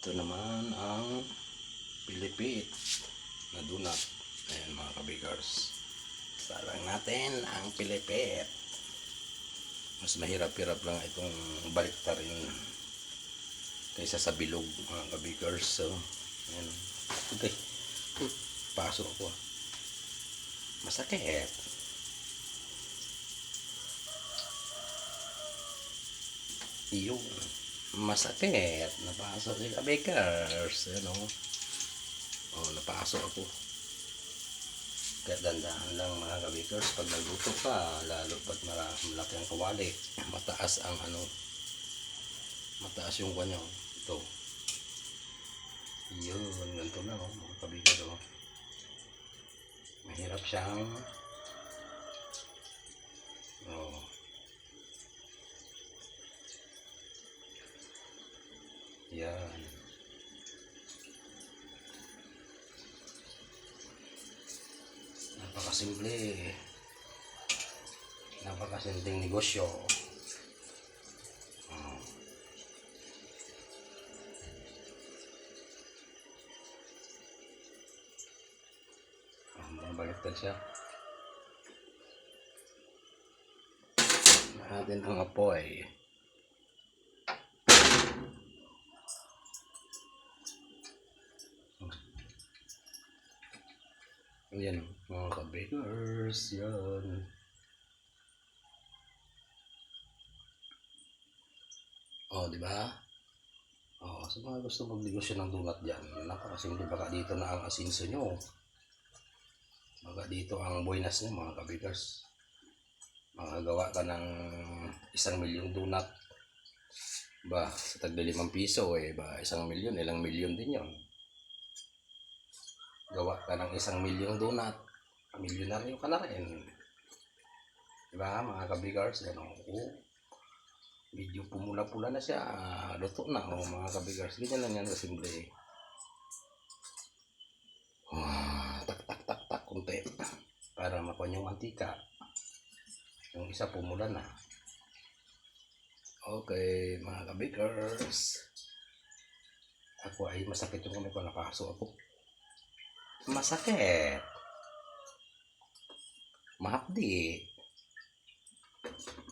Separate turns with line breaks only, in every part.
Ito naman ang Pilipit na donut. Ayan mga kabigars. Sarang natin ang Pilipit. Mas mahirap-hirap lang itong baliktarin kaysa sa bilog mga kabigars. So, ayan. Okay. Pasok ko. Masakit. Yung masakit. Napasok si kabigars. Ano? Oh, napasok ako. Kaya dandahan lang mga kabikers pag nagluto ka, lalo mara- malaki ang kawali, mataas ang ano, mataas yung kanya. Ito. Yun, ganito na oh, mga kabikers oh. Mahirap siyang oh. Yan. Napakasimple. Napakasimpleng negosyo. Oh. Ah, baliktad siya. Natin ang apoy. Yan, kabakers, yan. Oh, di ba? Oh, sa mga gusto magnegosyo ng donut dyan, napakasimple baka dito na ang asinso nyo. Baka dito ang buenas nyo, mga kabakers. Makagawa ka ng isang milyong donut. Ba, sa tagda limang piso, eh, ba, isang milyon, ilang milyon din yon gawa ka ng isang milyong donut, milyonaryo ka na rin. Diba, mga kabigars, ano, oh, medyo pumula-pula na siya, ah, luto na, oh, mga kabigars, ganyan lang yan kasimple. Ah, tak, tak, tak, tak, kunti, para makuha yung mantika. Yung isa pumula na. Okay, mga kabigars, ako ay masakit yung kamay ko, nakaso ako. Masakit. Mahapdi.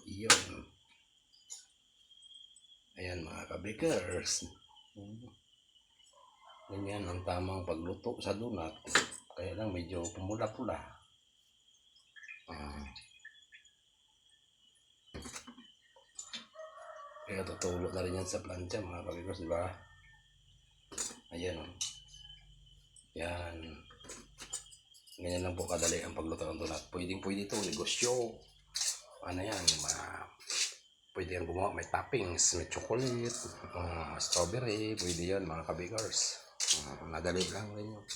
Yun. Ayan mga kabikers. Ganyan ang tamang pagluto sa donut. Kaya lang medyo pumula-pula. Ah. Kaya tutulo na rin yan sa plancha mga kabikers, di ba? Ayan o. Yan. Ganyan lang po kadali ang pagluto ng donut. Pwedeng pwede ito, negosyo. Ano yan, ma pwede yan gumawa. May toppings, may chocolate, uh, strawberry, pwede yan mga kabakers. Uh, madali lang rin yung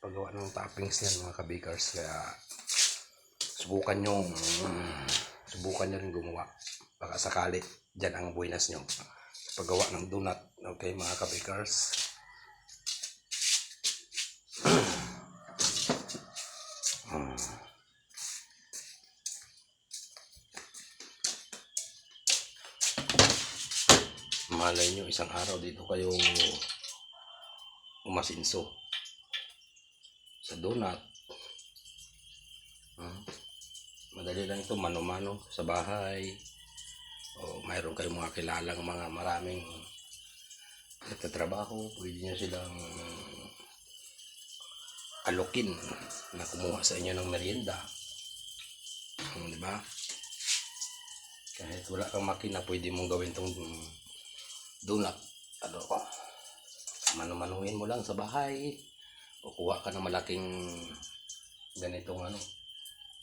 paggawa ng toppings niyan mga kabakers. Kaya subukan nyo, mm, subukan nyo rin gumawa. Baka sakali, dyan ang buenas nyo. Paggawa ng donut, okay mga kabakers. Hmm. Malay nyo, isang araw dito kayo umasinso sa donut. Hmm. Madali lang ito, mano-mano sa bahay. O mayroon kayong mga kilalang mga maraming nagtatrabaho, pwede nyo silang alokin na kumuha sa inyo ng merienda. Hmm, di ba? Kahit wala kang makina, pwede mong gawin tong donut. Ano ko? Manu-manuhin mo lang sa bahay. O kuha ka ng malaking ganitong ano,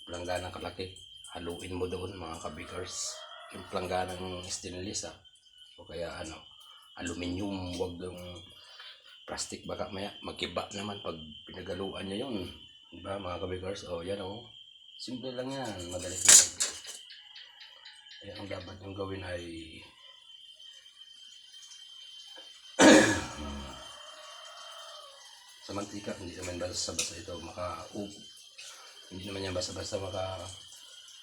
planggana kalaki. Haluin mo doon mga kabikers. Yung plangganang stainless ah. O kaya ano, aluminium, wag yung plastic baka maya magkiba naman pag pinagaluan nyo yun. Diba mga kabikers? O yan o. Simple lang yan. Madali lang. Kaya ang dapat yung gawin ay sa mantika, hindi naman basta-basta ito maka hindi naman yan basta-basta maka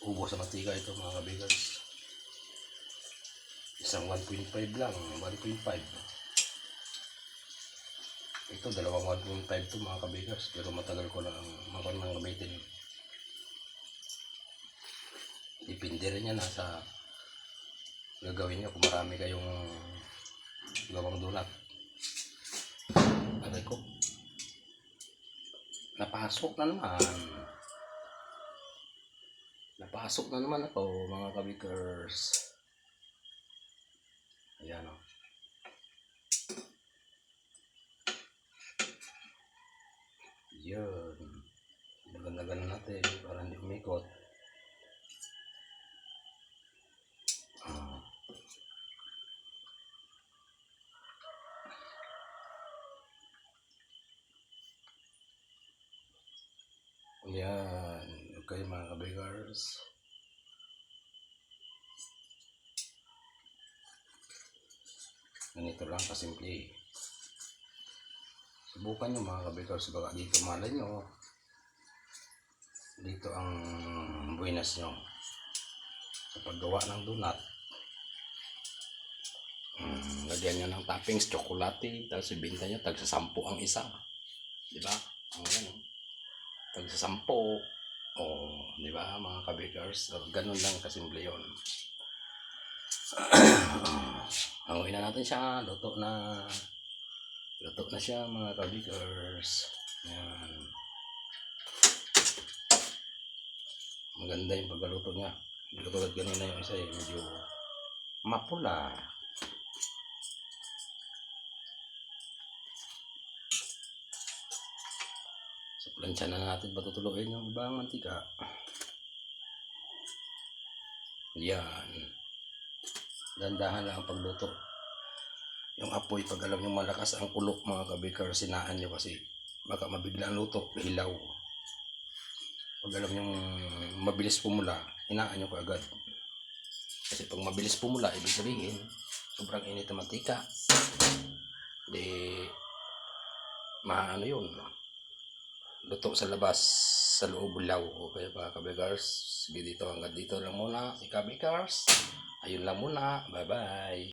ubo sa mantika ito mga kabikers. Isang 1.5 lang, 1.5. Ito, dalawang 1.5 to mga kabigas. Pero matagal ko lang makon nang gamitin. Depende rin yan sa gagawin nyo kung marami kayong gawang donut. Aray ko. Napasok na naman. Napasok na naman ako mga kabikers. Ayan o. Yun. Maganda-ganda natin para hindi umikot. Ah. Yan. Okay mga kabigars. Ganito lang kasimple. Subukan nyo mga kabigars. Baka dito malay nyo. Dito ang buenas nyo. Sa paggawa ng donut. Mm, lagyan nyo ng toppings, tsokolate, tapos ibinta nyo, tagsa sampu ang isa. Di ba? Ang oh. Tagsa sampu. O, di ba, mga kabikers? So, ganun lang kasimple yun. Hanguin na natin siya. Luto na. Luto na siya, mga kabikers. Yan. Maganda yung pagkaluto niya. Hindi tulad ganina yung isa eh. Medyo mapula. Sa plancha na natin patutuluin yung ibang mantika. Yan. Dandahan lang ang pagluto. Yung apoy, pag alam nyo malakas ang kulok mga kabikar, sinaan nyo kasi baka mabigla ang luto, hilaw. Pag alam nyo mabilis pumula, hinaan nyo kaagad. Kasi pag mabilis pumula, ibig sabihin, sobrang init ng mantika. Di, maano yun, luto sa labas, sa loob law. Okay mga kabigars, sige dito hanggang dito lang muna si kabigars. Ayun lang muna, bye bye.